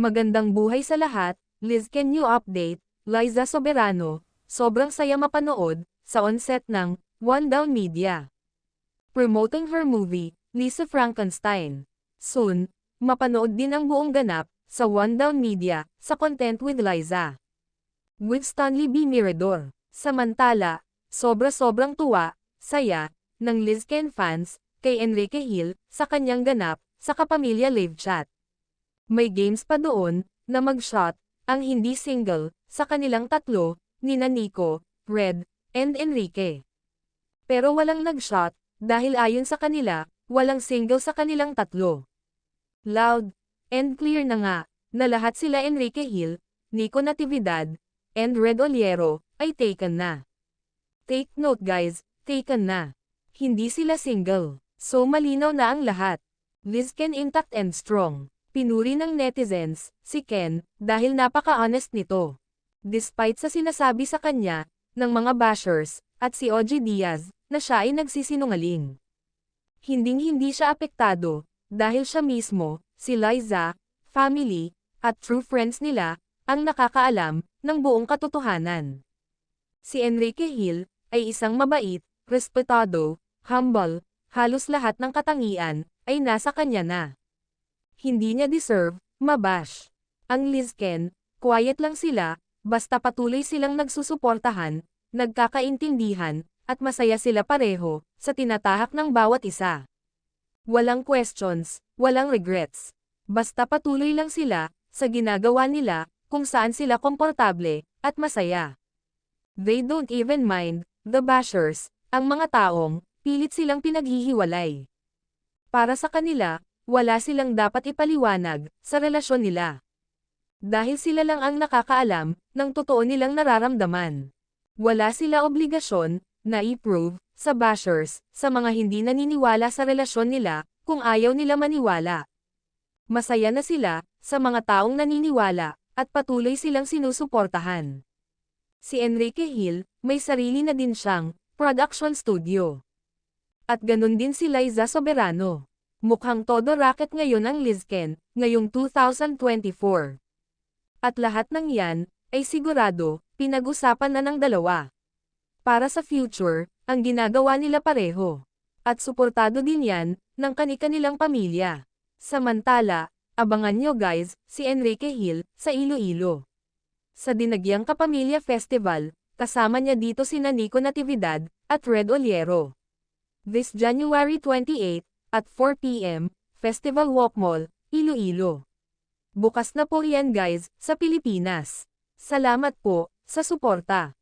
Magandang buhay sa lahat, Liz Can You Update, Liza Soberano, sobrang saya mapanood, sa onset ng One Down Media. Promoting her movie, Lisa Frankenstein. Soon, mapanood din ang buong ganap, sa One Down Media, sa Content with Liza. With Stanley B. Mirador. Samantala, sobra-sobrang tuwa, saya, ng Liz Ken fans, kay Enrique Hill, sa kanyang ganap, sa Kapamilya Live Chat. May games pa doon, na mag-shot, ang hindi single, sa kanilang tatlo, ni Nico, Red, and Enrique. Pero walang nag-shot, dahil ayon sa kanila, walang single sa kanilang tatlo. Loud, and clear na nga, na lahat sila Enrique Hill, Nico Natividad, and Red Oliero, ay taken na. Take note guys, taken na. Hindi sila single, so malinaw na ang lahat. Liz Ken intact and strong. Pinuri ng netizens, si Ken, dahil napaka-honest nito. Despite sa sinasabi sa kanya, ng mga bashers, at si OG Diaz, na siya ay nagsisinungaling. Hinding-hindi siya apektado, dahil siya mismo, si Liza, family, at true friends nila, ang nakakaalam, ng buong katotohanan. Si Enrique Hill, ay isang mabait, respetado, humble, halos lahat ng katangian, ay nasa kanya na hindi niya deserve, mabash. Ang Lizken, quiet lang sila, basta patuloy silang nagsusuportahan, nagkakaintindihan, at masaya sila pareho, sa tinatahak ng bawat isa. Walang questions, walang regrets. Basta patuloy lang sila, sa ginagawa nila, kung saan sila komportable, at masaya. They don't even mind, the bashers, ang mga taong, pilit silang pinaghihiwalay. Para sa kanila, wala silang dapat ipaliwanag sa relasyon nila. Dahil sila lang ang nakakaalam ng totoo nilang nararamdaman. Wala sila obligasyon na i-prove sa bashers sa mga hindi naniniwala sa relasyon nila kung ayaw nila maniwala. Masaya na sila sa mga taong naniniwala at patuloy silang sinusuportahan. Si Enrique Hill, may sarili na din siyang production studio. At ganun din si Liza Soberano. Mukhang todo racket ngayon ang Lizken, ngayong 2024. At lahat ng yan, ay sigurado, pinag-usapan na ng dalawa. Para sa future, ang ginagawa nila pareho. At suportado din yan, ng kanikanilang pamilya. Samantala, abangan nyo guys, si Enrique Hill, sa Iloilo. Sa Dinagyang Kapamilya Festival, kasama niya dito si Nico Natividad, at Red Oliero. This January 28, at 4pm, Festival Walk Mall, Iloilo. Bukas na po yan guys, sa Pilipinas. Salamat po, sa suporta.